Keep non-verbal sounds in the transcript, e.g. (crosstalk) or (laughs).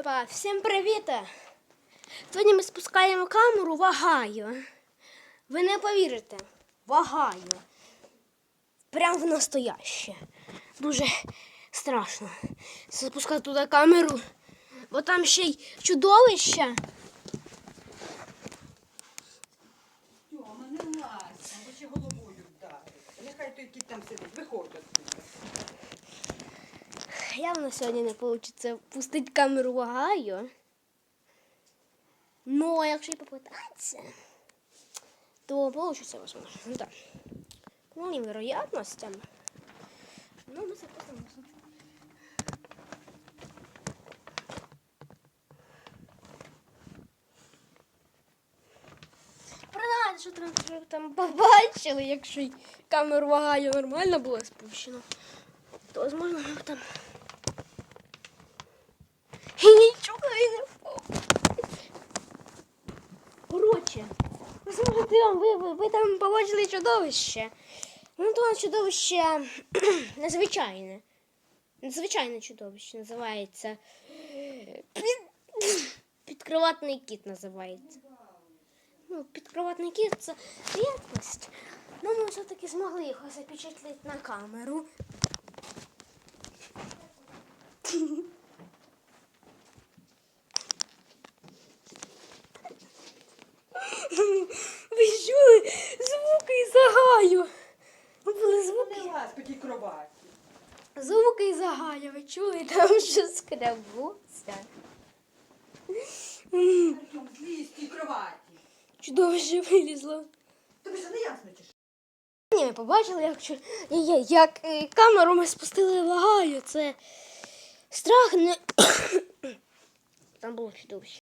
Опа, всім привіт! Сьогодні ми спускаємо камеру вагаю. Ви не повірите, вагаю. Прям в настояще. Дуже страшно запускати туди камеру, бо там ще й чудовище. Тьома, не лазь, бо ще головою вдарить. Нехай той кіт там сидить, Явно сьогодні не вийде пустити камеру вагаю. Ну, а якщо і попитатися, то вийде возможно. Ну так. По малим вероятностям. Ну, ми. Принаймні, що там, побачили, якщо камеру вагаю нормально було спущено, то, ми там і нічого і не впав. Ви зможете ви, ви, ви там побачили чудовище. Ну, то чудовище (clears throat) незвичайне. Незвичайне чудовище називається. Під... (clears throat) Підкриватний кіт називається. Ну, підкриватний кіт це рідкость. Ну, ми все-таки змогли його запечатлити на камеру. Ви чули звуки із загаю? Ну, були по тій кроваті. Звуки загаю, ви чули? Там (laughs) щось скребуться. Артем, злізь з тій кроваті. Чудовище вилізло. Тобі ж не ясно чи що? Ні, ми побачили, як, чу- як, як е, камеру ми спустили вагаю. Це страх не. (coughs) Там було чудовище.